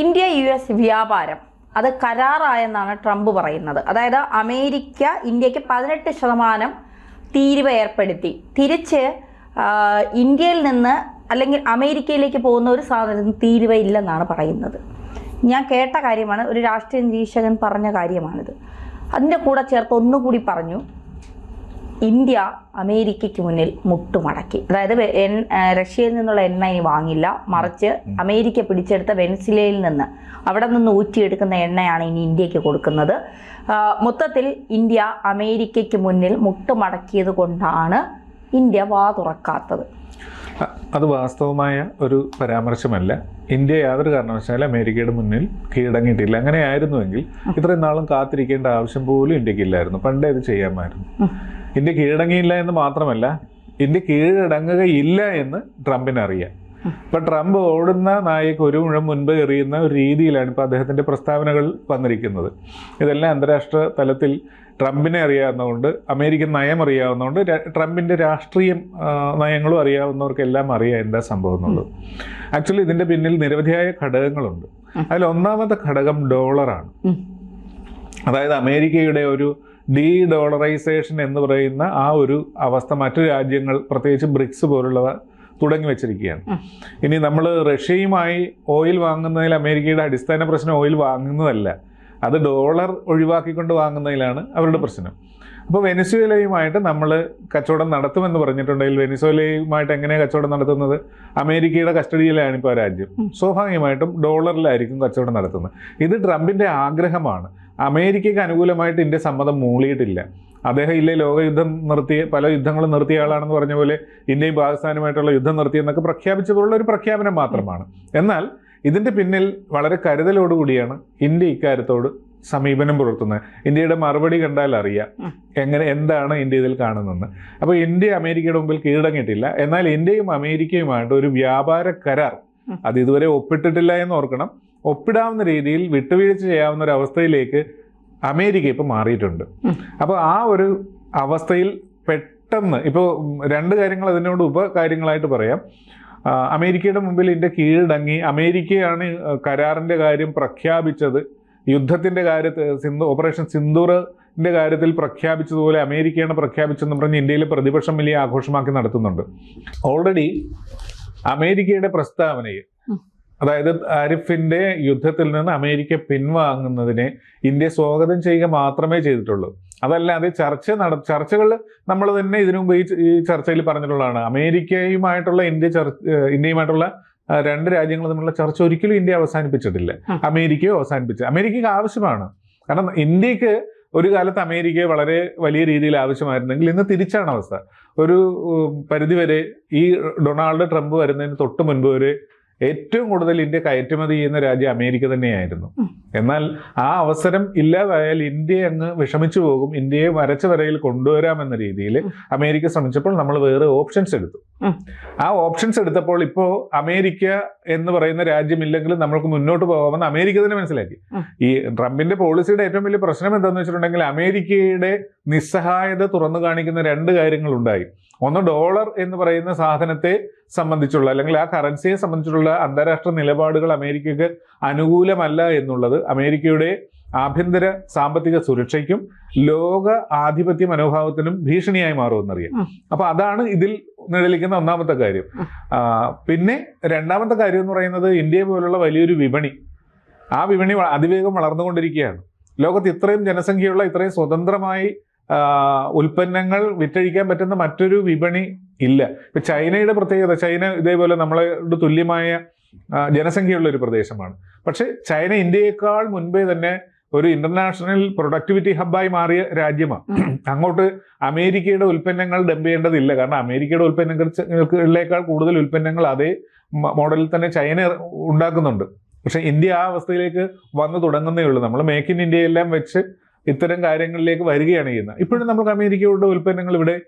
India U S വ്യാപാരം അത് കരാറായെന്നാണ് Trump പറയുന്നത്. അതായത് അമേരിക്ക ഇന്ത്യയ്ക്ക് പതിനെട്ട് ശതമാനം തീരുവ ഏർപ്പെടുത്തി. തിരിച്ച് ഇന്ത്യയിൽ നിന്ന് അല്ലെങ്കിൽ അമേരിക്കയിലേക്ക് പോകുന്ന ഒരു സാധനത്തിന് തീരുവ ഇല്ലെന്നാണ് പറയുന്നത്. ഞാൻ കേട്ട കാര്യമാണ് ഒരു രാഷ്ട്രീയ നിരീക്ഷകൻ പറഞ്ഞ കാര്യമാണിത്. അതിന്റെ കൂടെ ചേർത്ത് ഒന്നുകൂടി പറഞ്ഞു. ഇന്ത്യ അമേരിക്കയ്ക്ക് മുന്നിൽ മുട്ടുമടക്കി. അതായത് റഷ്യയിൽ നിന്നുള്ള എണ്ണ ഇനി വാങ്ങില്ല. മറിച്ച് അമേരിക്ക പിടിച്ചെടുത്ത വെൻസിലയിൽ നിന്ന് അവിടെ നിന്ന് ഊറ്റിയെടുക്കുന്ന എണ്ണയാണ് ഇനി ഇന്ത്യയ്ക്ക് കൊടുക്കുന്നത്. മൊത്തത്തിൽ ഇന്ത്യ അമേരിക്കയ്ക്ക് മുന്നിൽ മുട്ടുമടക്കിയത് കൊണ്ടാണ് ഇന്ത്യ വാ തുറക്കാത്തത്. അത് വാസ്തവമായ ഒരു പരാമർശമല്ല. ഇന്ത്യ യാതൊരു കാരണവശാലും അമേരിക്കയുടെ മുന്നിൽ കീഴടങ്ങിയിട്ടില്ല. അങ്ങനെയായിരുന്നുവെങ്കിൽ ഇത്രയും നാളും കാത്തിരിക്കേണ്ട ആവശ്യം പോലും ഇന്ത്യക്കില്ലായിരുന്നു പണ്ടേ ഇത് ചെയ്യാമായിരുന്നു. ഇന്ത്യ കീഴടങ്ങിയില്ല എന്ന് മാത്രമല്ല ഇന്ത്യ കീഴടങ്ങുകയില്ല എന്ന് ട്രംപിന് അറിയാം ഇപ്പൊ ട്രംപ് ഓടുന്ന നായക്ക് ഒരു മുഴം മുൻപ് എറിയുന്ന ഒരു രീതിയിലാണ് ഇപ്പൊ അദ്ദേഹത്തിന്റെ പ്രസ്താവനകൾ വന്നിരിക്കുന്നത്. ഇതെല്ലാം അന്താരാഷ്ട്ര തലത്തിൽ ട്രംപിനെ അറിയാവുന്നതുകൊണ്ട് അമേരിക്കൻ നയം അറിയാവുന്നതുകൊണ്ട് ട്രംപിന്റെ രാഷ്ട്രീയം നയങ്ങളും അറിയാവുന്നവർക്കെല്ലാം അറിയാം എന്താ സംഭവം എന്നുള്ളത്. ആക്ച്വലി ഇതിന്റെ പിന്നിൽ നിരവധിയായ ഘടകങ്ങളുണ്ട്. അതിൽ ഒന്നാമത്തെ ഘടകം ഡോളറാണ്. അതായത് അമേരിക്കയുടെ ഒരു ഡീ ഡോളറൈസേഷൻ എന്ന് പറയുന്ന ആ ഒരു അവസ്ഥ മറ്റു രാജ്യങ്ങൾ പ്രത്യേകിച്ച് ബ്രിക്സ് പോലുള്ളവ തുടങ്ങി വെച്ചിരിക്കുകയാണ്. ഇനി നമ്മൾ റഷ്യയുമായി ഓയിൽ വാങ്ങുന്നതിൽ അമേരിക്കയുടെ അടിസ്ഥാന പ്രശ്നം ഓയിൽ വാങ്ങുന്നതല്ല. അത് ഡോളർ ഒഴിവാക്കിക്കൊണ്ട് വാങ്ങുന്നതിലാണ് അവരുടെ പ്രശ്നം. അപ്പോൾ വെനിസ്വേലയുമായിട്ട് നമ്മൾ കച്ചവടം നടത്തുമെന്ന് പറഞ്ഞിട്ടുണ്ടെങ്കിൽ വെനിസ്വേലയുമായിട്ട് എങ്ങനെയാണ് കച്ചവടം നടത്തുന്നത്? അമേരിക്കയുടെ കസ്റ്റഡിയിലാണ് ഇപ്പോൾ ആ രാജ്യം. സ്വാഭാവികമായിട്ടും ഡോളറിലായിരിക്കും കച്ചവടം നടത്തുന്നത്. ഇത് ട്രംപിന്റെ ആഗ്രഹമാണ്. അമേരിക്കയ്ക്ക് അനുകൂലമായിട്ട് ഇന്ത്യ സമ്മതം മൂളിയിട്ടില്ല. അദ്ദേഹം ഇല്ലേ ലോകയുദ്ധം നിർത്തിയ പല യുദ്ധങ്ങളും നിർത്തിയ ആളാണെന്ന് പറഞ്ഞ പോലെ ഇന്ത്യയും പാകിസ്ഥാനുമായിട്ടുള്ള യുദ്ധം നിർത്തിയെന്നൊക്കെ പ്രഖ്യാപിച്ചതുള്ള ഒരു പ്രഖ്യാപനം മാത്രമാണ്. എന്നാൽ ഇതിന്റെ പിന്നിൽ വളരെ കരുതലോടുകൂടിയാണ് ഇന്ത്യ ഇക്കാര്യത്തോട് സമീപനം പുലർത്തുന്നത്. ഇന്ത്യയുടെ മറുപടി കണ്ടാൽ അറിയാം എങ്ങനെ എന്താണ് ഇന്ത്യ ഇതിൽ കാണുന്നതെന്ന്. അപ്പോൾ ഇന്ത്യ അമേരിക്കയുടെ മുമ്പിൽ കീഴടങ്ങിയിട്ടില്ല. എന്നാൽ ഇന്ത്യയും അമേരിക്കയുമായിട്ട് ഒരു വ്യാപാര കരാർ അത് ഇതുവരെ ഒപ്പിട്ടിട്ടില്ല എന്ന് ഓർക്കണം. ഒപ്പിടാവുന്ന രീതിയിൽ വിട്ടുവീഴ്ച ചെയ്യാവുന്ന ഒരു അവസ്ഥയിലേക്ക് അമേരിക്ക ഇപ്പോൾ മാറിയിട്ടുണ്ട്. അപ്പോൾ ആ ഒരു അവസ്ഥയിൽ പെട്ടെന്ന് ഇപ്പോൾ രണ്ട് കാര്യങ്ങൾ അതിനോട് ഉപകാര്യങ്ങളായിട്ട് പറയാം. അമേരിക്കയുടെ മുമ്പിൽ ഇന്ത്യ കീഴടങ്ങി അമേരിക്കയാണ് കരാറിന്റെ കാര്യം പ്രഖ്യാപിച്ചത് യുദ്ധത്തിന്റെ കാര്യത്തിൽ സിന്ധു ഓപ്പറേഷൻ സിന്ദൂറിന്റെ കാര്യത്തിൽ പ്രഖ്യാപിച്ചതുപോലെ അമേരിക്കയാണ് പ്രഖ്യാപിച്ചതെന്ന് പറഞ്ഞ് ഇന്ത്യയിലെ പ്രതിപക്ഷം വലിയ ആഘോഷമാക്കി നടത്തുന്നുണ്ട്. ഓൾറെഡി അമേരിക്കയുടെ പ്രസ്താവനയിൽ. അതായത് ആരിഫിന്റെ യുദ്ധത്തിൽ നിന്ന് അമേരിക്ക പിൻവാങ്ങുന്നതിനെ ഇന്ത്യ സ്വാഗതം ചെയ്യുക മാത്രമേ ചെയ്തിട്ടുള്ളൂ. അതല്ലാതെ ചർച്ച നട ചർച്ചകൾ നമ്മൾ തന്നെ ഇതിനു മുമ്പ് ഈ ചർച്ചയിൽ പറഞ്ഞിട്ടുള്ളതാണ്. അമേരിക്കയുമായിട്ടുള്ള ഇന്ത്യ ചർച്ച ഇന്ത്യയുമായിട്ടുള്ള രണ്ട് രാജ്യങ്ങൾ തമ്മിലുള്ള ചർച്ച ഒരിക്കലും ഇന്ത്യ അവസാനിപ്പിച്ചിട്ടില്ല. അമേരിക്കയോ അവസാനിപ്പിച്ചു. അമേരിക്കയ്ക്ക് ആവശ്യമാണ്. കാരണം ഇന്ത്യയ്ക്ക് ഒരു കാലത്ത് അമേരിക്ക വളരെ വലിയ രീതിയിൽ ആവശ്യമായിരുന്നെങ്കിൽ ഇന്ന് തിരിച്ചാണ് അവസ്ഥ. ഒരു പരിധിവരെ ഈ ഡൊണാൾഡ് ട്രംപ് വരുന്നതിന് തൊട്ട് മുൻപ് വരെ ഏറ്റവും കൂടുതൽ ഇന്ത്യ കയറ്റുമതി ചെയ്യുന്ന രാജ്യം അമേരിക്ക തന്നെയായിരുന്നു. എന്നാൽ ആ അവസരം ഇല്ലാതായാൽ ഇന്ത്യ അങ്ങ് വിഷമിച്ചു പോകും. ഇന്ത്യയെ വരച്ച വരയിൽ കൊണ്ടുവരാമെന്ന രീതിയിൽ അമേരിക്ക ശ്രമിച്ചപ്പോൾ നമ്മൾ വേറെ ഓപ്ഷൻസ് എടുത്തു. ആ ഓപ്ഷൻസ് എടുത്തപ്പോൾ ഇപ്പോൾ അമേരിക്ക എന്ന് പറയുന്ന രാജ്യമില്ലെങ്കിലും നമ്മൾക്ക് മുന്നോട്ട് പോകാമെന്ന് അമേരിക്ക തന്നെ മനസ്സിലാക്കി. ഈ ട്രംപിന്റെ പോളിസിയുടെ ഏറ്റവും വലിയ പ്രശ്നം എന്താണെന്ന് വെച്ചിട്ടുണ്ടെങ്കിൽ അമേരിക്കയുടെ നിസ്സഹായത തുറന്നു കാണിക്കുന്ന രണ്ട് കാര്യങ്ങളുണ്ടായി ഒന്ന് ഡോളർ എന്ന് പറയുന്ന സാധനത്തെ സംബന്ധിച്ചുള്ള അല്ലെങ്കിൽ ആ കറൻസിയെ സംബന്ധിച്ചുള്ള അന്താരാഷ്ട്ര നിലപാടുകൾ അമേരിക്കക്ക് അനുകൂലമല്ല എന്നുള്ളത് അമേരിക്കയുടെ ആഭ്യന്തര സാമ്പത്തിക സുരക്ഷയ്ക്കും ലോക ആധിപത്യ മനോഭാവത്തിനും ഭീഷണിയായി മാറുമെന്നറിയാം. അപ്പൊ അതാണ് ഇതിൽ നിഴലിക്കുന്ന ഒന്നാമത്തെ കാര്യം. പിന്നെ രണ്ടാമത്തെ കാര്യം എന്ന് പറയുന്നത് ഇന്ത്യ പോലുള്ള വലിയൊരു വിപണി. ആ വിപണി അതിവേഗം വളർന്നുകൊണ്ടിരിക്കുകയാണ്. ലോകത്ത് ഇത്രയും ജനസംഖ്യയുള്ള ഇത്രയും സ്വതന്ത്രമായി ഉൽപ്പന്നങ്ങൾ വിറ്റഴിക്കാൻ പറ്റുന്ന മറ്റൊരു വിപണി ഇല്ല. ഇപ്പൊ ചൈനയുടെ പ്രത്യേകത ചൈന ഇതേപോലെ നമ്മളോട് തുല്യമായ ജനസംഖ്യയുള്ള ഒരു പ്രദേശമാണ്. പക്ഷെ ചൈന ഇന്ത്യയേക്കാൾ മുൻപേ തന്നെ ഒരു ഇന്റർനാഷണൽ പ്രൊഡക്ടിവിറ്റി ഹബ്ബായി മാറിയ രാജ്യമാണ്. അങ്ങോട്ട് അമേരിക്കയുടെ ഉൽപ്പന്നങ്ങൾ ഡംപ് ചെയ്യേണ്ടതില്ല. കാരണം അമേരിക്കയുടെ ഉൽപ്പന്നങ്ങളിലേക്കാൾ കൂടുതൽ ഉൽപ്പന്നങ്ങൾ അതേ മോഡലിൽ തന്നെ ചൈന ഉണ്ടാക്കുന്നുണ്ട്. പക്ഷെ ഇന്ത്യ ആ അവസ്ഥയിലേക്ക് വന്നു തുടങ്ങുന്നേ ഉള്ളൂ. നമ്മൾ മേക്ക് ഇൻ ഇന്ത്യയെല്ലാം വെച്ച് ഇത്തരം കാര്യങ്ങളിലേക്ക് വരികയാണ് ചെയ്യുന്നത്. ഇപ്പോഴും നമുക്ക് അമേരിക്കയുടെ ഉൽപ്പന്നങ്ങൾ ഇവിടെ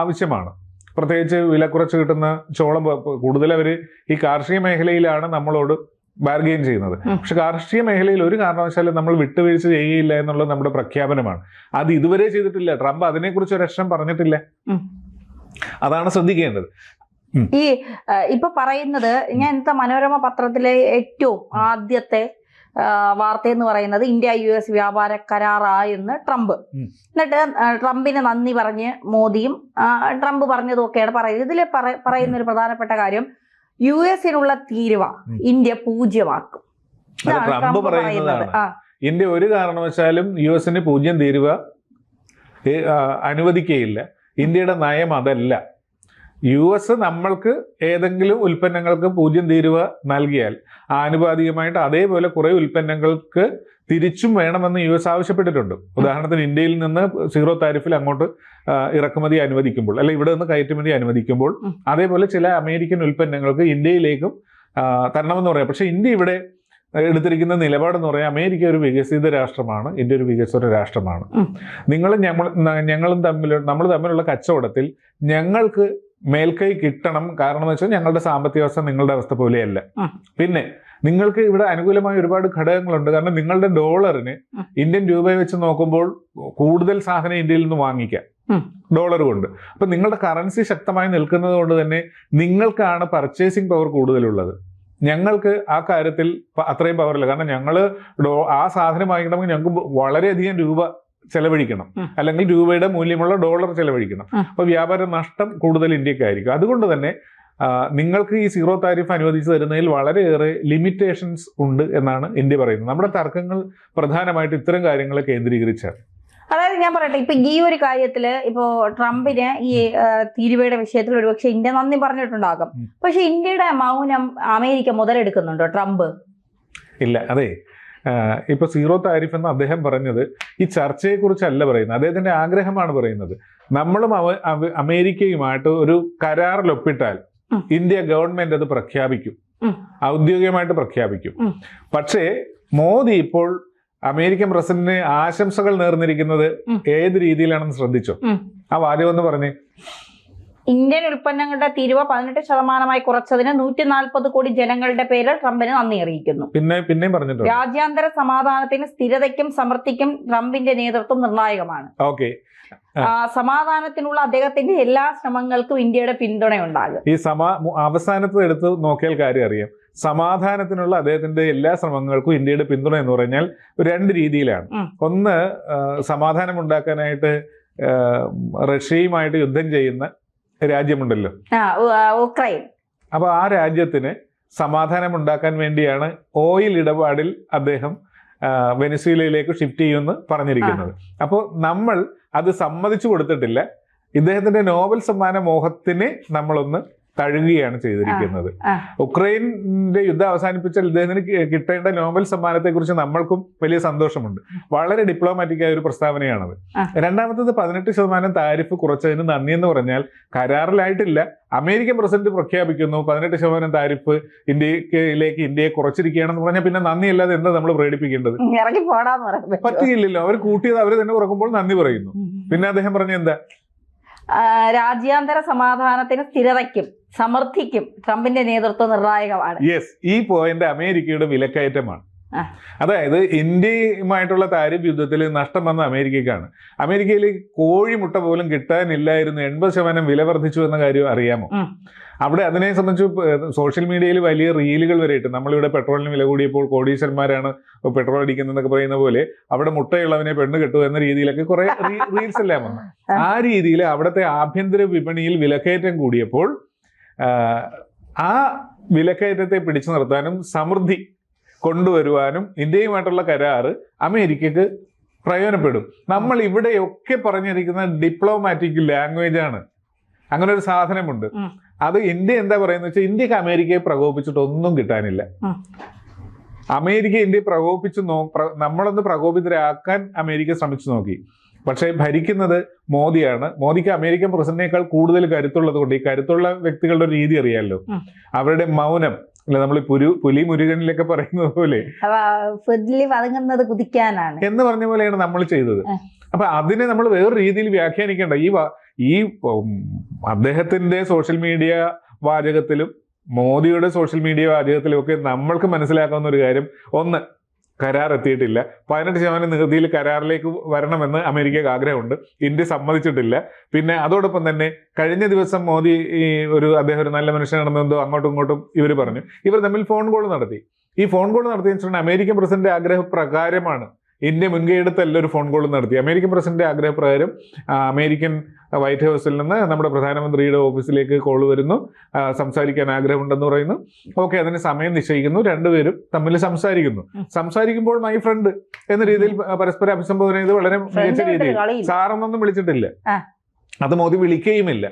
ആവശ്യമാണ്. പ്രത്യേകിച്ച് വില കുറച്ച് കിട്ടുന്ന ചോളം കൂടുതൽ അവർ ഈ കാർഷിക മേഖലയിലാണ് നമ്മളോട് ബാർഗെയിൻ ചെയ്യുന്നത്. പക്ഷെ കാർഷിക മേഖലയിൽ ഒരു കാരണവശാലും നമ്മൾ വിട്ടുവീഴ്ച ചെയ്യുകയില്ല എന്നുള്ളത് നമ്മുടെ പ്രഖ്യാപനമാണ്. അത് ഇതുവരെ ചെയ്തിട്ടില്ല. ട്രംപ് അതിനെക്കുറിച്ച് ഒരു അക്ഷരം പറഞ്ഞിട്ടില്ല അതാണ് ശ്രദ്ധിക്കേണ്ടത്. ഈ ഇപ്പൊ പറയുന്നത് ഞാൻ ഇന്നത്തെ മനോരമ പത്രത്തിലെ ഏറ്റവും ആദ്യത്തെ ആ, വാർത്ത എന്ന് പറയുന്നത് ഇന്ത്യ യു എസ് വ്യാപാര കരാറായെന്ന് ട്രംപ്. എന്നിട്ട് ട്രംപിന് നന്ദി പറഞ്ഞ് മോദിയും ട്രംപ് പറഞ്ഞതൊക്കെയാണ് പറയുന്നത്. ഇതിൽ പറയുന്ന ഒരു പ്രധാനപ്പെട്ട കാര്യം യു എസിനുള്ള തീരുവ ഇന്ത്യ പൂജ്യമാക്കും. ട്രംപ് പറയുന്നത്. ഇന്ത്യ ഒരു കാരണവശാലും യു എസിന് പൂജ്യം തീരുവ അനുവദിക്കുകയില്ല ഇന്ത്യയുടെ നയം അതല്ല. യു എസ് നമ്മൾക്ക് ഏതെങ്കിലും ഉൽപ്പന്നങ്ങൾക്ക് പൂജ്യം തീരുവ നൽകിയാൽ ആനുപാതികമായിട്ട് അതേപോലെ കുറെ ഉൽപ്പന്നങ്ങൾക്ക് തിരിച്ചും വേണമെന്ന് യു എസ് ആവശ്യപ്പെട്ടിട്ടുണ്ട്. ഉദാഹരണത്തിന് ഇന്ത്യയിൽ നിന്ന് സീറോ താരിഫിൽ അങ്ങോട്ട് ഇറക്കുമതി അനുവദിക്കുമ്പോൾ അല്ലെ ഇവിടെ നിന്ന് കയറ്റുമതി അനുവദിക്കുമ്പോൾ അതേപോലെ ചില അമേരിക്കൻ ഉൽപ്പന്നങ്ങൾക്ക് ഇന്ത്യയിലേക്കും തരണമെന്ന് പറയാം. പക്ഷേ ഇന്ത്യ ഇവിടെ എടുത്തിരിക്കുന്ന നിലപാടെന്ന് പറയാം അമേരിക്ക ഒരു വികസിത രാഷ്ട്രമാണ് ഇന്ത്യ ഒരു വികസിത രാഷ്ട്രമാണ്. നിങ്ങൾ നിങ്ങളും ഞമ്മൾ ഞങ്ങളും തമ്മിൽ നമ്മൾ തമ്മിലുള്ള കച്ചവടത്തിൽ ഞങ്ങൾക്ക് മേൽക്കൈ കിട്ടണം. കാരണം എന്ന് വെച്ചാൽ ഞങ്ങളുടെ സാമ്പത്തിക അവസ്ഥ നിങ്ങളുടെ അവസ്ഥ പോലെയല്ല. പിന്നെ നിങ്ങൾക്ക് ഇവിടെ അനുകൂലമായ ഒരുപാട് ഘടകങ്ങളുണ്ട്. കാരണം നിങ്ങളുടെ ഡോളറിന് ഇന്ത്യൻ രൂപ വെച്ച് നോക്കുമ്പോൾ കൂടുതൽ സാധനം ഇന്ത്യയിൽ നിന്ന് വാങ്ങിക്കാം. ഡോളർ കൊണ്ട്. അപ്പൊ നിങ്ങളുടെ കറൻസി ശക്തമായി നിൽക്കുന്നത് കൊണ്ട് തന്നെ നിങ്ങൾക്കാണ് പർച്ചേസിംഗ് പവർ കൂടുതലുള്ളത്. ഞങ്ങൾക്ക് ആ കാര്യത്തിൽ അത്രയും പവറില്ല. കാരണം ഞങ്ങൾ ആ സാധനം വാങ്ങിക്കണമെങ്കിൽ ഞങ്ങൾക്ക് വളരെയധികം രൂപ ചെലവഴിക്കണം. അല്ലെങ്കിൽ രൂപയുടെ മൂല്യമുള്ള ഡോളർ ചെലവഴിക്കണം. അപ്പോൾ അപ്പൊ വ്യാപാര നഷ്ടം കൂടുതൽ ഇന്ത്യക്കായിരിക്കും. അതുകൊണ്ട് തന്നെ നിങ്ങൾക്ക് ഈ സീറോ താരിഫ് അനുവദിച്ചു തരുന്നതിൽ വളരെയേറെ ലിമിറ്റേഷൻസ് ഉണ്ട് എന്നാണ് ഇന്ത്യ പറയുന്നത്. നമ്മുടെ തർക്കങ്ങൾ പ്രധാനമായിട്ട് ഇത്തരം കാര്യങ്ങളെ കേന്ദ്രീകരിച്ചാണ്. അതായത് ഞാൻ പറയട്ടെ ഇപ്പൊ ഈ ഒരു കാര്യത്തിൽ ഇപ്പോ ട്രംപിന് ഈ തീരുവയുടെ വിഷയത്തിൽ ഒരുപക്ഷെ ഇന്ത്യ നന്ദി പറഞ്ഞിട്ടുണ്ടാകും. പക്ഷെ ഇന്ത്യയുടെ മൗനം അമേരിക്ക മുതലെടുക്കുന്നുണ്ടോ ട്രംപ്? ഇല്ല അതെ. ആഹ് ഇപ്പൊ സീറോ താരിഫ് എന്ന് അദ്ദേഹം പറഞ്ഞത് ഈ ചർച്ചയെക്കുറിച്ചല്ല പറയുന്നത്. അദ്ദേഹത്തിന്റെ ആഗ്രഹമാണ് പറയുന്നത്. നമ്മളും അമേരിക്കയുമായിട്ട് ഒരു കരാറിൽ ഒപ്പിട്ടാൽ ഇന്ത്യ ഗവൺമെന്റ് അത് പ്രഖ്യാപിക്കും. ഔദ്യോഗികമായിട്ട് പ്രഖ്യാപിക്കും. പക്ഷേ മോദി ഇപ്പോൾ അമേരിക്കൻ പ്രസിഡന്റിന് ആശംസകൾ നേർന്നിരിക്കുന്നത്. ഏത് രീതിയിലാണെന്ന് ശ്രദ്ധിച്ചോ? ആ വാചകം എന്ന് പറഞ്ഞേ. ഇന്ത്യൻ ഉൽപ്പന്നങ്ങളുടെ തീരുവ പതിനെട്ട് ശതമാനമായി കുറച്ചതിന് നൂറ്റി നാൽപ്പത് കോടി ജനങ്ങളുടെ പേരിൽ ട്രംപിന് നന്ദി അറിയിക്കുന്നു. പിന്നെ പിന്നെയും പറഞ്ഞിട്ടുണ്ട്. രാജ്യാന്തര സമാധാനത്തിന് സ്ഥിരതയ്ക്കും സമൃദ്ധിക്കും ട്രംപിന്റെ നേതൃത്വം നിർണായകമാണ്. ഓക്കെ. സമാധാനത്തിനുള്ള അദ്ദേഹത്തിന്റെ എല്ലാ ശ്രമങ്ങൾക്കും ഇന്ത്യയുടെ പിന്തുണയുണ്ടാകും. ഈ സമാ അവസാനത്ത് എടുത്ത് നോക്കിയാൽ കാര്യം അറിയാം. സമാധാനത്തിനുള്ള അദ്ദേഹത്തിന്റെ എല്ലാ ശ്രമങ്ങൾക്കും ഇന്ത്യയുടെ പിന്തുണ എന്ന് പറഞ്ഞാൽ രണ്ട് രീതിയിലാണ്. ഒന്ന് സമാധാനം ഉണ്ടാക്കാനായിട്ട് റഷ്യയുമായിട്ട് യുദ്ധം ചെയ്യുന്ന രാജ്യമുണ്ടല്ലോ. ഉക്രൈൻ. അപ്പൊ ആ രാജ്യത്തിന് സമാധാനം ഉണ്ടാക്കാൻ വേണ്ടിയാണ് ഓയിൽ ഇടപാടിൽ അദ്ദേഹം വെനസ്വേലയിലേക്ക് ഷിഫ്റ്റ് ചെയ്യുമെന്ന് പറഞ്ഞിരിക്കുന്നത്. അപ്പോൾ നമ്മൾ അത് സമ്മതിച്ചു കൊടുത്തിട്ടില്ല. ഇദ്ദേഹത്തിന്റെ നോബൽ സമ്മാന മോഹത്തിന് നമ്മളൊന്ന് തഴുകുകയാണ് ചെയ്തിരിക്കുന്നത്. ഉക്രൈനിന്റെ യുദ്ധം അവസാനിപ്പിച്ചാൽ ഇദ്ദേഹത്തിന് കിട്ടേണ്ട നോബൽ സമ്മാനത്തെ കുറിച്ച് നമ്മൾക്കും വലിയ സന്തോഷമുണ്ട്. വളരെ ഡിപ്ലോമാറ്റിക് ആയ ഒരു പ്രസ്താവനയാണത്. രണ്ടാമത്തത് പതിനെട്ട് ശതമാനം താരിഫ് കുറച്ചതിന് നന്ദി എന്ന് പറഞ്ഞാൽ കരാറിലായിട്ടില്ല. അമേരിക്കൻ പ്രസിഡന്റ് പ്രഖ്യാപിക്കുന്നു പതിനെട്ട് ശതമാനം താരിഫ് ഇന്ത്യയിലേക്ക് ഇന്ത്യയെ കുറച്ചിരിക്കുകയാണെന്ന് പറഞ്ഞാൽ പിന്നെ നന്ദി അല്ലാതെ എന്താ നമ്മൾ പ്രകടിപ്പിക്കേണ്ടത് പറ്റുകയില്ലല്ലോ അവർ കൂട്ടിയത് അവർ തന്നെ കുറക്കുമ്പോൾ നന്ദി പറയുന്നു. പിന്നെ അദ്ദേഹം പറഞ്ഞ എന്താ? രാജ്യാന്തര സമാധാനത്തിന് സ്ഥിരതയ്ക്കും സമൃദ്ധിക്കും ട്രംപിന്റെ നേതൃത്വം നിർണായകമാണ് യെസ് ഈ പോയിന്റ് അമേരിക്കയുടെ വിലക്കയറ്റമാണ്. അതായത് ഇന്ത്യയുമായിട്ടുള്ള താരിഫ് യുദ്ധത്തിൽ നഷ്ടം വന്ന അമേരിക്കക്കാണ് അമേരിക്കയിൽ കോഴിമുട്ട പോലും കിട്ടാനില്ലായിരുന്നു. എൺപത് ശതമാനം വില വർദ്ധിച്ചു എന്ന കാര്യം അറിയാമോ? അവിടെ അതിനെ സംബന്ധിച്ച് സോഷ്യൽ മീഡിയയിൽ വലിയ റീലുകൾ വരെ ഇട്ട് നമ്മളിവിടെ പെട്രോളിന് വില കൂടിയപ്പോൾ കോടീശ്വരന്മാരാണ് പെട്രോൾ അടിക്കുന്നതെന്നൊക്കെ പറയുന്ന പോലെ അവിടെ മുട്ടയുള്ളവനെ പെണ്ണ് കെട്ടു എന്ന രീതിയിലൊക്കെ കുറെ റീൽസ് എല്ലാം വന്നു. ആ രീതിയിൽ അവിടുത്തെ ആഭ്യന്തര വിപണിയിൽ വിലക്കയറ്റം കൂടിയപ്പോൾ ആ, ആ വിലക്കയറ്റത്തെ പിടിച്ചു നിർത്താനും സമൃദ്ധി കൊണ്ടുവരുവാനും ഇന്ത്യയുമായിട്ടുള്ള കരാറ് അമേരിക്കക്ക് പ്രയോജനപ്പെടും. നമ്മൾ ഇവിടെയൊക്കെ പറഞ്ഞിരിക്കുന്ന ഡിപ്ലോമാറ്റിക് ലാംഗ്വേജ് ആണ്. അങ്ങനെ ഒരു സാധനമുണ്ട്. അത് ഇന്ത്യ എന്താ പറയുന്നത് വെച്ചാൽ ഇന്ത്യയ്ക്ക് അമേരിക്കയെ പ്രകോപിച്ചിട്ട് ഒന്നും കിട്ടാനില്ല അമേരിക്ക ഇന്ത്യയെ പ്രകോപിച്ച് നോ നമ്മളൊന്ന് പ്രകോപിതരാക്കാൻ അമേരിക്ക ശ്രമിച്ചു നോക്കി. പക്ഷേ ഭരിക്കുന്നത് മോദിയാണ്. മോദിക്ക് അമേരിക്കൻ പ്രസിഡന്റിനേക്കാൾ കൂടുതൽ കരുത്തുള്ളത് കൊണ്ട് ഈ കരുത്തുള്ള വ്യക്തികളുടെ ഒരു രീതി അറിയാമല്ലോ അവരുടെ മൗനം അല്ല നമ്മൾ പുരു പുലി മുരുകനിലൊക്കെ പറയുന്നത് പോലെ. പതുങ്ങുന്നത് കുതിക്കാനാണ്. എന്ന് പറഞ്ഞ പോലെയാണ് നമ്മൾ ചെയ്തത്. അപ്പൊ അതിനെ നമ്മൾ വേറെ രീതിയിൽ വ്യാഖ്യാനിക്കേണ്ട. ഈ ഈ അദ്ദേഹത്തിന്റെ സോഷ്യൽ മീഡിയ വാചകത്തിലും മോദിയുടെ സോഷ്യൽ മീഡിയ വാചകത്തിലും ഒക്കെ നമ്മൾക്ക് മനസ്സിലാക്കാവുന്ന ഒരു കാര്യം. ഒന്ന് കരാർ എത്തിയിട്ടില്ല പതിനെട്ട് ശതമാനം നികുതിയിൽ കരാറിലേക്ക് വരണമെന്ന് അമേരിക്കക്ക് ആഗ്രഹമുണ്ട്. ഇന്ത്യ സമ്മതിച്ചിട്ടില്ല. പിന്നെ അതോടൊപ്പം തന്നെ കഴിഞ്ഞ ദിവസം മോദി ഈ ഒരു അദ്ദേഹം ഒരു നല്ല മനുഷ്യനാണെന്ന് എന്തോ അങ്ങോട്ടും ഇങ്ങോട്ടും ഇവർ പറഞ്ഞു. ഇവർ തമ്മിൽ ഫോൺ കോൾ നടത്തി. ഈ ഫോൺ കോൾ നടത്തിയെന്ന് വെച്ചിട്ടുണ്ടെങ്കിൽ അമേരിക്കൻ പ്രസിഡന്റ് ആഗ്രഹപ്രകാരമാണ് ഇന്ത്യ മുൻകൈ എല്ലാവരും ഒരു ഫോൺ കോൾ നടത്തി. അമേരിക്കൻ പ്രസിഡന്റ് ആഗ്രഹപ്രകാരം അമേരിക്കൻ വൈറ്റ് ഹൗസിൽ നിന്ന് നമ്മുടെ പ്രധാനമന്ത്രിയുടെ ഓഫീസിലേക്ക് കോൾ വരുന്നു. സംസാരിക്കാൻ ആഗ്രഹമുണ്ടെന്ന് പറയുന്നു. ഓക്കെ അതിന് സമയം നിശ്ചയിക്കുന്നു. രണ്ടുപേരും തമ്മിൽ സംസാരിക്കുന്നു. സംസാരിക്കുമ്പോൾ മൈ ഫ്രണ്ട് എന്ന രീതിയിൽ പരസ്പരം അഭിസംബോധന ചെയ്ത് വളരെ മികച്ച രീതിയിൽ. സാറൊന്നും വിളിച്ചിട്ടില്ല. അത് മോദി വിളിക്കുകയുമില്ല.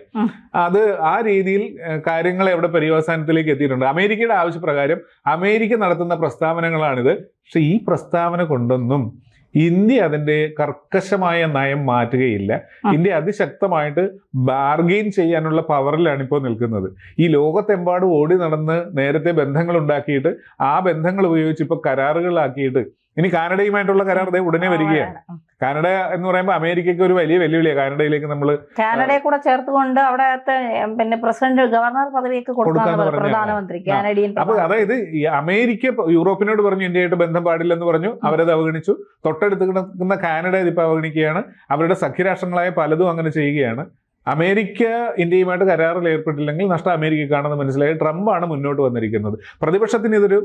അത് ആ രീതിയിൽ കാര്യങ്ങൾ എവിടെ പര്യവസാനത്തിലേക്ക് എത്തിയിട്ടുണ്ട്. അമേരിക്കയുടെ ആവശ്യപ്രകാരം അമേരിക്ക നടത്തുന്ന പ്രസ്താവനകളാണിത്. പക്ഷെ ഈ പ്രസ്താവന കൊണ്ടൊന്നും ഇന്ത്യ അതിന്റെ കർക്കശമായ നയം മാറ്റുകയില്ല. ഇന്ത്യ അതിശക്തമായിട്ട് ബാർഗെയിൻ ചെയ്യാനുള്ള പവറിലാണ് ഇപ്പോൾ നിൽക്കുന്നത്. ഈ ലോകത്തെമ്പാടും ഓടി നടന്ന് നേരത്തെ ബന്ധങ്ങൾ ഉണ്ടാക്കിയിട്ട് ആ ബന്ധങ്ങൾ ഉപയോഗിച്ച് ഇപ്പോൾ കരാറുകളാക്കിയിട്ട് ഇനി കാനഡയുമായിട്ടുള്ള കരാർ ഉടനെ വരികയാണ്. കാനഡ എന്ന് പറയുമ്പോൾ അമേരിക്കയ്ക്ക് ഒരു വലിയ വെല്ലുവിളിയാണ് കാനഡയിലേക്ക് നമ്മൾ കാനഡയെ കൂടെ ചേർത്തുകൊണ്ട് അവിടത്തെ ഉം, പിന്നെ പ്രസിഡന്റ് ഗവർണർ പദവിയൊക്കെ കൊടുക്കാന്ന് പ്രധാനമന്ത്രി കാനഡിയൻ അപ്പൊ അതായത് അമേരിക്ക യൂറോപ്പിനോട് പറഞ്ഞു ഇന്ത്യയായിട്ട് ബന്ധം പാടില്ലെന്ന് പറഞ്ഞു അവരത് അവഗണിച്ചു. തൊട്ടടുത്ത് കിടക്കുന്ന കാനഡ ഇതിപ്പോ അവഗണിക്കുകയാണ്. അവരുടെ സഖ്യരാഷ്ട്രങ്ങളായ പലതും അങ്ങനെ ചെയ്യുകയാണ്. അമേരിക്ക ഇന്ത്യയുമായിട്ട് കരാറിൽ ഏർപ്പെട്ടില്ലെങ്കിൽ നഷ്ടം അമേരിക്കക്കാണെന്ന് മനസ്സിലായി. ട്രംപാണ് മുന്നോട്ട് വന്നിരിക്കുന്നത്. പ്രതിപക്ഷത്തിന് ഇതൊരു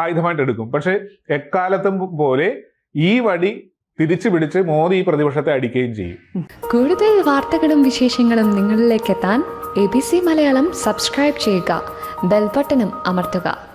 ആയുധമായിട്ട് എടുക്കും പക്ഷേ എക്കാലത്തും പോലെ ഈ വടി തിരിച്ചു പിടിച്ച് മോദി ഈ പ്രതിപക്ഷത്തെ അടിക്കുകയും ചെയ്യും. കൂടുതൽ വാർത്തകളും വിശേഷങ്ങളും നിങ്ങളിലേക്ക് എത്താൻ A B C Malayalam subscribe ചെയ്യുക. ബെൽബട്ടനും അമർത്തുക.